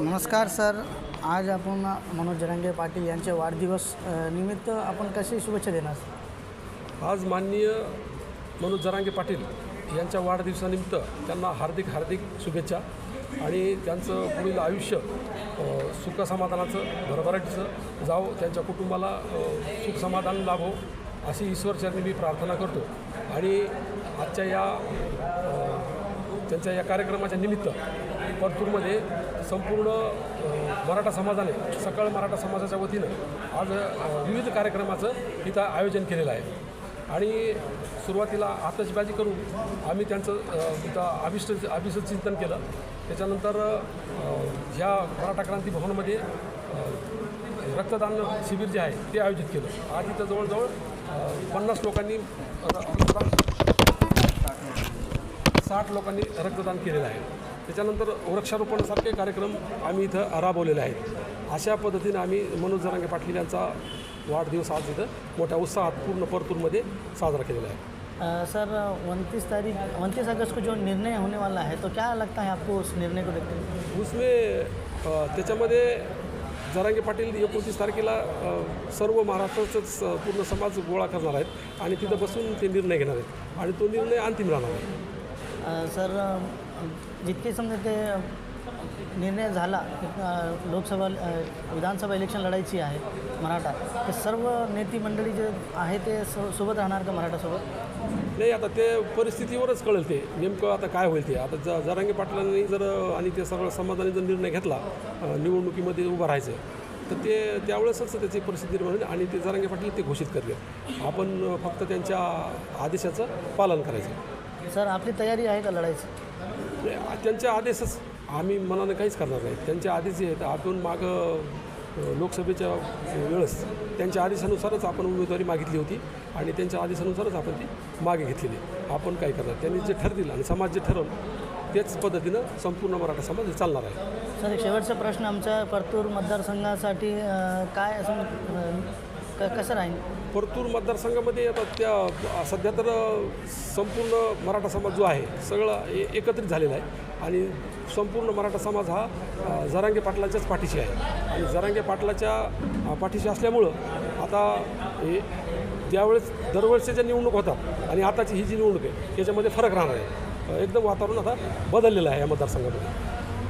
नमस्कार सर. आज आपण मनोज जरांगे पाटील यांचे वाढदिवस निमित्त आपण कशी शुभेच्छा देणार? आज माननीय मनोज जरांगे पाटील यांच्या वाढदिवसानिमित्त त्यांना हार्दिक हार्दिक शुभेच्छा आणि त्यांचं पुढील आयुष्य सुखसमाधानाचं भरभराटीचं जावं त्यांच्या कुटुंबाला सुख सुखसमाधान लाभो अशी ईश्वरचरणी मी प्रार्थना करतो. आणि आजच्या या त्यांच्या या कार्यक्रमाच्या निमित्त परतूरमध्ये संपूर्ण मराठा समाजाने सकाळ मराठा समाजाच्या वतीनं आज विविध कार्यक्रमाचं इथं आयोजन केलेलं आहे. आणि सुरुवातीला आतषबाजी करून आम्ही त्यांचं तिथं इथं अभिष्ट अभिष्ट चिंतन केलं. त्याच्यानंतर ह्या मराठा क्रांती भवनमध्ये रक्तदान शिबिर जे आहे ते आयोजित केलं. आज इथं जवळजवळ पन्नास लोकांनी रक्तदान साठ लोकांनी रक्तदान केलेलं आहे. त्याच्यानंतर वृक्षारोपणासारखे कार्यक्रम आम्ही इथं राबवलेले आहेत. अशा पद्धतीनं आम्ही मनोज जरांगे पाटील यांचा वाढदिवस आज इथं मोठ्या उत्साहात पूर्ण परतूरमध्ये साजरा केलेला आहे. सर उनतीस तारीख उनतीस अगस्त को जो निर्णय होने वाला है तो क्या लगता है आपको उस निर्णय को देखते हुए? उसमें त्याच्यामध्ये जरांगे पाटील एकोणतीस तारखेला सर्व महाराष्ट्राचंच पूर्ण समाज गोळा करणार आहेत आणि तिथं बसून ते निर्णय घेणार आहेत. आणि तो निर्णय अंतिम राहणार आहे. सर जितके समजा ते निर्णय झाला की, लोकसभा विधानसभा इलेक्शन लढायची आहे मराठा ते सर्व नेती मंडळी जे आहे ते सोबत राहणार का मराठासोबत नाही आता ते परिस्थितीवरच कळेल ते. नेमकं आता काय होईल ते? आता ज जरांगे पाटलांनी जर आणि ते सगळं समाजाने जर निर्णय घेतला निवडणुकीमध्ये उभं राहायचं तर ते त्यावेळेसच त्याची परिस्थिती निर्माण होईल आणि ते जरांगे पाटील ते घोषित करले आपण फक्त त्यांच्या आदेशाचं पालन करायचं. सर आपली तयारी आहे का लढायची? म्हणजे त्यांचे आदेशच आम्ही मनाने काहीच करणार नाही. त्यांचे आदेश जे आहेत आपण मागं अ, लोकसभेच्या वेळेस त्यांच्या आदेशानुसारच आपण उमेदवारी मागितली होती आणि त्यांच्या आदेशानुसारच आपण ती मागे घेतलेली आहे. आपण काय करणार? त्यांनी जे ठरतील आणि समाज जे ठरवलं त्याच पद्धतीनं संपूर्ण मराठा समाज चालणार आहे. सर एक शेवटचा प्रश्न आमच्या परतूर मतदारसंघासाठी अ, काय असं अ, क- कसं राहील? परतूर मतदारसंघामध्ये आता त्या सध्या तर संपूर्ण मराठा समाज जो आहे सगळं ए- एकत्रित झालेला आहे आणि संपूर्ण मराठा समाज हा अ, जरांगे पाटलाच्याच पाठीशी आहे. आणि जरांगे पाटलाच्या अ, पाठीशी असल्यामुळं आता हे ज्यावेळेस दरवर्षीच्या निवडणूक होतात आणि आताची ही जी निवडणूक आहे याच्यामध्ये फरक राहणार आहे. अ, एकदम वातावरण आता बदललेलं आहे या मतदारसंघामध्ये.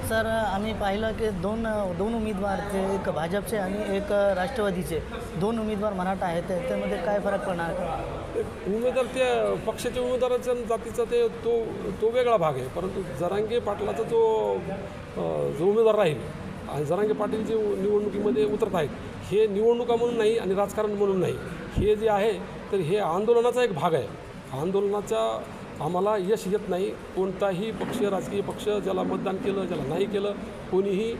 सर आम्ही पाहिलं की दोन दोन उमेदवार ते एक भाजपचे आणि एक राष्ट्रवादीचे. दोन उमेदवार मराठा आहेत त्यामध्ये काय फरक पडणार? उमेदवार त्या पक्षाच्या उमेदवाराच्या जातीचा ते तो तो वेगळा भाग आहे. परंतु जरांगे पाटलाचा जो जो उमेदवार राहील आणि जरांगे पाटील जे निवडणुकीमध्ये उतरत आहेत हे निवडणुका म्हणून नाही आणि राजकारण म्हणून नाही. हे जे आहे तर हे आंदोलनाचा एक भाग आहे. आंदोलनाचा आम्हाला यश येत नाही. कोणताही पक्ष राजकीय पक्ष ज्याला मतदान केलं ज्याला नाही केलं कोणीही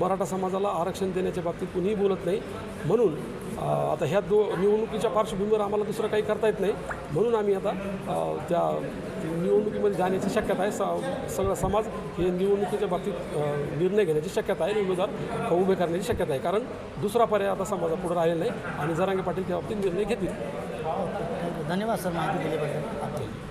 मराठा समाजाला आरक्षण देण्याच्या बाबतीत कोणीही बोलत नाही. म्हणून आता ह्या दो निवडणुकीच्या पार्श्वभूमीवर आम्हाला दुसरं काही करता येत नाही. म्हणून आम्ही आता त्या निवडणुकीमध्ये जाण्याची शक्यता आहे. स सगळा समाज हे निवडणुकीच्या बाबतीत निर्णय घेण्याची शक्यता आहे. उमेदवार उभे करण्याची शक्यता आहे. कारण दुसरा पर्याय आता समाजापुढे राहिलेला नाही. आणि जरांगे पाटील त्या बाबतीत निर्णय घेतील. धन्यवाद सर. माहिती दिल्याबद्दल.